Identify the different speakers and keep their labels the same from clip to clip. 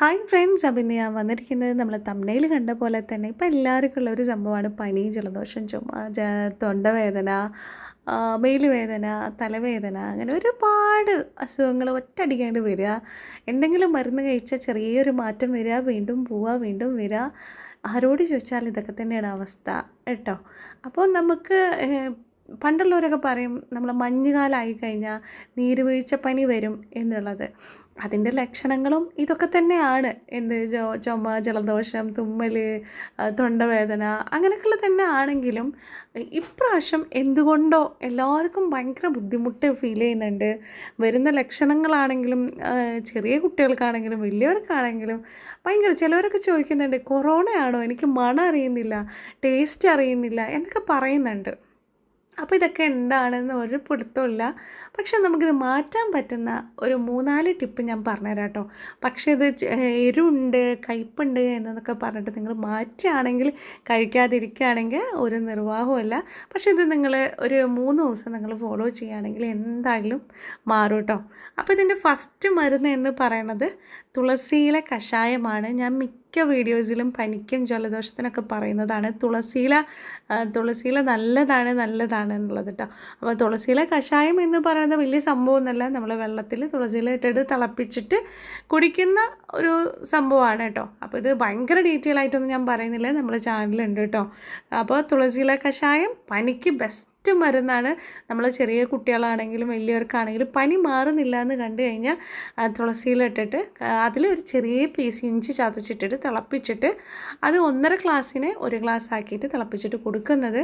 Speaker 1: Hi friends അപ്പം ഇന്ന് ഞാൻ വന്നിരിക്കുന്നത് നമ്മൾ തമ്മനയിൽ കണ്ട പോലെ തന്നെ ഇപ്പം എല്ലാവർക്കും ഉള്ള ഒരു സംഭവമാണ്. പനി ജലദോഷം ചുമ തൊണ്ടവേദന മേലുവേദന തലവേദന അങ്ങനെ ഒരുപാട് അസുഖങ്ങൾ ഒറ്റയടിക്കാണ്ട് വരിക. എന്തെങ്കിലും മരുന്ന് കഴിച്ചാൽ ചെറിയൊരു മാറ്റം വരിക വീണ്ടും പോവുക വീണ്ടും വരിക. ആരോട് ചോദിച്ചാൽ ഇതൊക്കെ തന്നെയാണ് അവസ്ഥ കേട്ടോ. അപ്പോൾ നമുക്ക് പണ്ടുള്ളവരൊക്കെ പറയും നമ്മൾ മഞ്ഞുകാലമായി കഴിഞ്ഞാൽ നീരുവീഴ്ച പനി വരും എന്നുള്ളത്. അതിന്റെ ലക്ഷണങ്ങളും ഇതൊക്കെ തന്നെയാണ്. എന്ത് ജോ ചുമ ജലദോഷം തുമ്മൽ തൊണ്ടവേദന അങ്ങനെയൊക്കെയുള്ള തന്നെ ആണെങ്കിലും ഇപ്രാവശ്യം എന്തുകൊണ്ടോ എല്ലാവർക്കും ഭയങ്കര ബുദ്ധിമുട്ട് ഫീൽ ചെയ്യുന്നുണ്ട്. വരുന്ന ലക്ഷണങ്ങളാണെങ്കിലും ചെറിയ കുട്ടികൾക്കാണെങ്കിലും വലിയവർക്കാണെങ്കിലും ഭയങ്കര ചിലവരൊക്കെ ചോദിക്കുന്നുണ്ട് കൊറോണയാണോ? എനിക്ക് മണം അറിയുന്നില്ല ടേസ്റ്റ് അറിയുന്നില്ല എന്നൊക്കെ പറയുന്നുണ്ട്. അപ്പോൾ ഇതൊക്കെ എന്താണെന്ന് ഒരു പിടുത്തമില്ല പക്ഷെ നമുക്കിത് മാറ്റാൻ പറ്റുന്ന ഒരു മൂന്നാൽ ടിപ്പ് ഞാൻ പറഞ്ഞുതരാം കേട്ടോ. പക്ഷേ ഇത് എരുണ്ട് കയ്പുണ്ട് എന്നൊക്കെ പറഞ്ഞിട്ട് നിങ്ങൾ മാറ്റുകയാണെങ്കിൽ കഴിക്കാതിരിക്കുകയാണെങ്കിൽ ഒരു നിർവാഹമല്ല പക്ഷേ ഇത് നിങ്ങൾ ഒരു മൂന്ന് ദിവസം നിങ്ങൾ ഫോളോ ചെയ്യുകയാണെങ്കിൽ എന്തായാലും മാറും കേട്ടോ. അപ്പോൾ ഇതിന്റെ ഫസ്റ്റ് മരുന്ന് എന്ന് പറയണത് തുളസിയിലെ കഷായമാണ്. ഞാൻ മിക്ക വീഡിയോസിലും പനിക്കും ജലദോഷത്തിനൊക്കെ പറയുന്നതാണ്. തുളസിയില തുളസിയില നല്ലതാണ് നല്ലതാണ് എന്നുള്ളത് കേട്ടോ. അപ്പോൾ തുളസിയില കഷായം എന്ന് പറയുന്നത് വലിയ സംഭവമൊന്നുമല്ല. നമ്മൾ വെള്ളത്തിൽ തുളസിയില ഇട്ടിട്ട് തിളപ്പിച്ചിട്ട് കുടിക്കുന്ന ഒരു സംഭവമാണ് കേട്ടോ. അപ്പോൾ ഇത് ഭയങ്കര ഡീറ്റെയിൽ ആയിട്ടൊന്നും ഞാൻ പറയുന്നില്ല. നമ്മുടെ ചാനലുണ്ട് കേട്ടോ. അപ്പോൾ തുളസിയില കഷായം പനിക്ക് ബെസ്റ്റ് മരുന്നാണ്. നമ്മൾ ചെറിയ കുട്ടികളാണെങ്കിലും വലിയവർക്കാണെങ്കിലും പനി മാറുന്നില്ല എന്ന് കണ്ടു കഴിഞ്ഞാൽ തുളസിയിലിട്ടിട്ട് അതിൽ ഒരു ചെറിയ പീസ് ഇഞ്ചി ചതച്ചിട്ടിട്ട് തിളപ്പിച്ചിട്ട് അത് ഒന്നര ഗ്ലാസ്സിന് ഒരു ഗ്ലാസ് ആക്കിയിട്ട് തിളപ്പിച്ചിട്ട് കൊടുക്കുന്നത്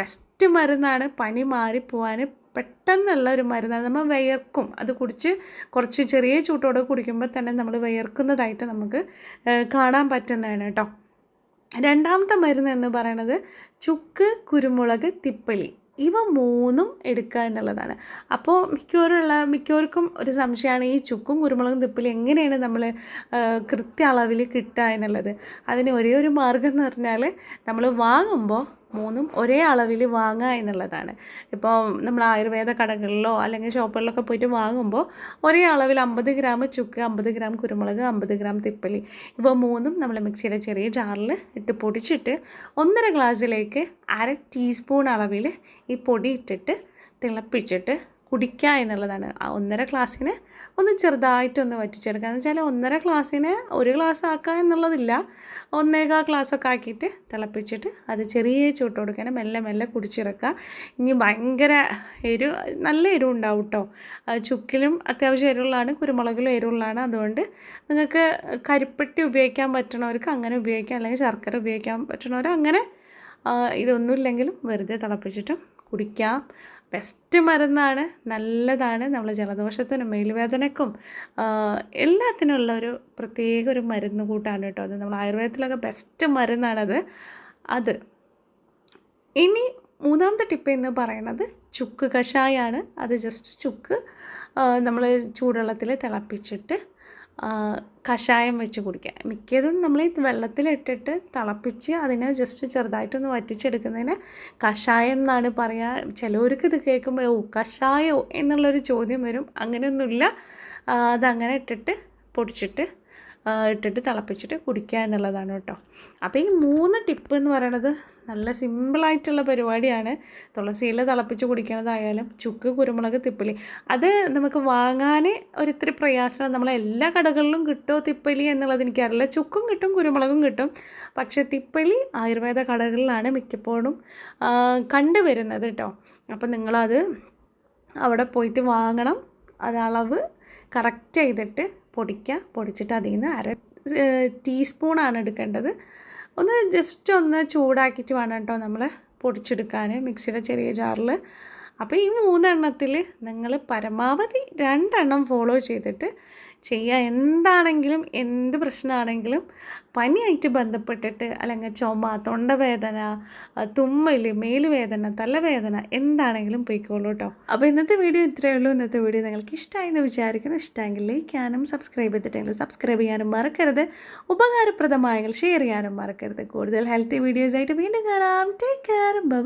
Speaker 1: ബെസ്റ്റ് മരുന്നാണ്. പനി മാറിപ്പോവാൻ പെട്ടെന്നുള്ള ഒരു മരുന്നാണ്. നമ്മൾ വിയർക്കും. അത് കുടിച്ച് കുറച്ച് ചെറിയ ചൂട്ടോടെ കുടിക്കുമ്പോൾ തന്നെ നമ്മൾ വിയർക്കുന്നതായിട്ട് നമുക്ക് കാണാൻ പറ്റുന്നതാണ് കേട്ടോ രണ്ടാമത്തെ മരുന്ന് എന്ന് പറയുന്നത് ചുക്ക് കുരുമുളക് തിപ്പലി. ഇവ മൂന്നും എടുക്കുക എന്നുള്ളതാണ്. അപ്പോൾ മിക്കവരുള്ള മിക്കവർക്കും ഒരു സംശയമാണ് ഈ ചുക്കും കുരുമുളകും തിപ്പിൽ എങ്ങനെയാണ് നമ്മൾ കൃത്യ അളവിൽ കിട്ടുക എന്നുള്ളത്. അതിന് ഒരേ ഒരു മാർഗം എന്ന് പറഞ്ഞാൽ നമ്മൾ വാങ്ങുമ്പോൾ മൂന്നും ഒരേ അളവിൽ വാങ്ങുക എന്നുള്ളതാണ്. ഇപ്പോൾ നമ്മൾ ആയുർവേദ കടകളിലോ അല്ലെങ്കിൽ ഷോപ്പുകളിലൊക്കെ പോയിട്ട് വാങ്ങുമ്പോൾ ഒരേ അളവിൽ അമ്പത് ഗ്രാം ചുക്ക് അമ്പത് ഗ്രാം കുരുമുളക് അമ്പത് ഗ്രാം തിപ്പലി. ഇവ മൂന്നും നമ്മൾ മിക്സിയുടെ ചെറിയ ജാറിൽ ഇട്ട് പൊടിച്ചിട്ട് ഒന്നര ഗ്ലാസ്സിലേക്ക് അര ടീസ്പൂൺ അളവിൽ ഈ പൊടി ഇട്ടിട്ട് തിളപ്പിച്ചിട്ട് കുടിക്കുക എന്നുള്ളതാണ്. ഒന്നര ഗ്ലാസ്സിന് ഒന്ന് ചെറുതായിട്ടൊന്ന് വറ്റിച്ചെടുക്കുക. എന്ന് വെച്ചാൽ ഒന്നര ഗ്ലാസ്സിന് ഒരു ഗ്ലാസ് ആക്കുക എന്നുള്ളതില്ല. ഒന്നേകാൽ ഗ്ലാസ്സൊക്കെ ആക്കിയിട്ട് തിളപ്പിച്ചിട്ട് അത് ചെറിയ ചൂട്ട് കൊടുക്കാൻ മെല്ലെ മെല്ലെ കുടിച്ചിറക്കുക. ഇനി ഭയങ്കര എരിവ് നല്ല എരിവ് ഉണ്ടാവും കേട്ടോ ചുക്കിലും അത്യാവശ്യം എരിവുള്ളതാണ് കുരുമുളകിലും എരിവുള്ളതാണ്. അതുകൊണ്ട് നിങ്ങൾക്ക് കരിപ്പെട്ടി ഉപയോഗിക്കാൻ പറ്റണവർക്ക് അങ്ങനെ ഉപയോഗിക്കാം. അല്ലെങ്കിൽ ശർക്കര ഉപയോഗിക്കാൻ പറ്റണവർ അങ്ങനെ ഇതൊന്നുമില്ലെങ്കിലും വെറുതെ തിളപ്പിച്ചിട്ടും കുടിക്കാം. ബെസ്റ്റ് മരുന്നാണ് നല്ലതാണ്. നമ്മൾ ജലദോഷത്തിനും മേലുവേദനക്കും എല്ലാത്തിനുള്ള ഒരു പ്രത്യേക ഒരു മരുന്ന് കൂട്ടാണ് കേട്ടോ അത്. നമ്മൾ ആയുർവേദത്തിലൊക്കെ ബെസ്റ്റ് മരുന്നാണത്. അത്. ഇനി മൂന്നാമത്തെ ടിപ്പ് എന്ന് പറയുന്നത് ചുക്ക് കഷായമാണ് അത് ജസ്റ്റ് ചുക്ക് നമ്മൾ ചൂടുവെള്ളത്തിൽ തിളപ്പിച്ചിട്ട് കഷായം വെച്ച് കുടിക്കുക മിക്കതും നമ്മൾ ഈ വെള്ളത്തിലിട്ടിട്ട് തിളപ്പിച്ച് അതിനെ ജസ്റ്റ് ചെറുതായിട്ടൊന്ന് വറ്റിച്ചെടുക്കുന്നതിന് കഷായം എന്നാണ് പറയുക ചിലവർക്ക് ഇത് കേൾക്കുമ്പോൾ ഓ കഷായോ എന്നുള്ളൊരു ചോദ്യം വരും. അങ്ങനെയൊന്നുമില്ല. അതങ്ങനെ ഇട്ടിട്ട് പൊടിച്ചിട്ട് ഇട്ടിട്ട് തിളപ്പിച്ചിട്ട് കുടിക്കുക എന്നുള്ളതാണ് കേട്ടോ. അപ്പോൾ ഈ മൂന്ന് ടിപ്പ് എന്ന് പറയണത് നല്ല സിമ്പിളായിട്ടുള്ള പരിപാടിയാണ്. തുളസിയില തിളപ്പിച്ച് കുടിക്കുന്നതായാലും ചുക്ക് കുരുമുളക് തിപ്പലി. അത് നമുക്ക് വാങ്ങാൻ ഒരിത്തിരി പ്രയാസമാണ്. നമ്മളെ എല്ലാ കടകളിലും കിട്ടുമോ തിപ്പലി എന്നുള്ളത് എനിക്കറിയില്ല. ചുക്കും കിട്ടും കുരുമുളകും കിട്ടും. പക്ഷേ തിപ്പലി ആയുർവേദ കടകളിലാണ് മിക്കപ്പോഴും കണ്ടുവരുന്നത് കേട്ടോ. അപ്പം നിങ്ങളത് അവിടെ പോയിട്ട് വാങ്ങണം. അത് അളവ് കറക്റ്റ് ചെയ്തിട്ട് പൊടിക്കുക. പൊടിച്ചിട്ട് അതിൽ നിന്ന് അര ടീസ്പൂണാണ് എടുക്കേണ്ടത്. ഒന്ന് ജസ്റ്റ് ഒന്ന് ചൂടാക്കിയിട്ട് വേണം കേട്ടോ നമ്മൾ പൊടിച്ചെടുക്കാൻ. മിക്സിയുടെ ചെറിയ ജാറിൽ അപ്പോൾ ഈ മൂന്നെണ്ണത്തിൽ നിങ്ങൾ പരമാവധി രണ്ടെണ്ണം ഫോളോ ചെയ്തിട്ട് ചെയ്യുക എന്താണെങ്കിലും എന്ത് പ്രശ്നമാണെങ്കിലും പനിയായിട്ട് ബന്ധപ്പെട്ടിട്ട് അല്ലെങ്കിൽ ചുമ തൊണ്ടവേദന തുമ്മൽ മേലുവേദന തലവേദന എന്താണെങ്കിലും പോയിക്കോളൂ കേട്ടോ അപ്പോൾ ഇന്നത്തെ വീഡിയോ ഇത്രയേ ഉള്ളൂ. ഇന്നത്തെ വീഡിയോ നിങ്ങൾക്ക് ഇഷ്ടമായി എന്ന് വിചാരിക്കുന്നു. ഇഷ്ടമെങ്കിൽ ലൈക്ക് ചെയ്യാനും സബ്സ്ക്രൈബ് ചെയ്തിട്ടെങ്കിൽ സബ്സ്ക്രൈബ് ചെയ്യാനും മറക്കരുത്. ഉപകാരപ്രദമായെങ്കിൽ ഷെയർ ചെയ്യാനും മറക്കരുത്. കൂടുതൽ ഹെൽത്തി വീഡിയോസ് ആയിട്ട് വീണ്ടും കാണാം. Take care bye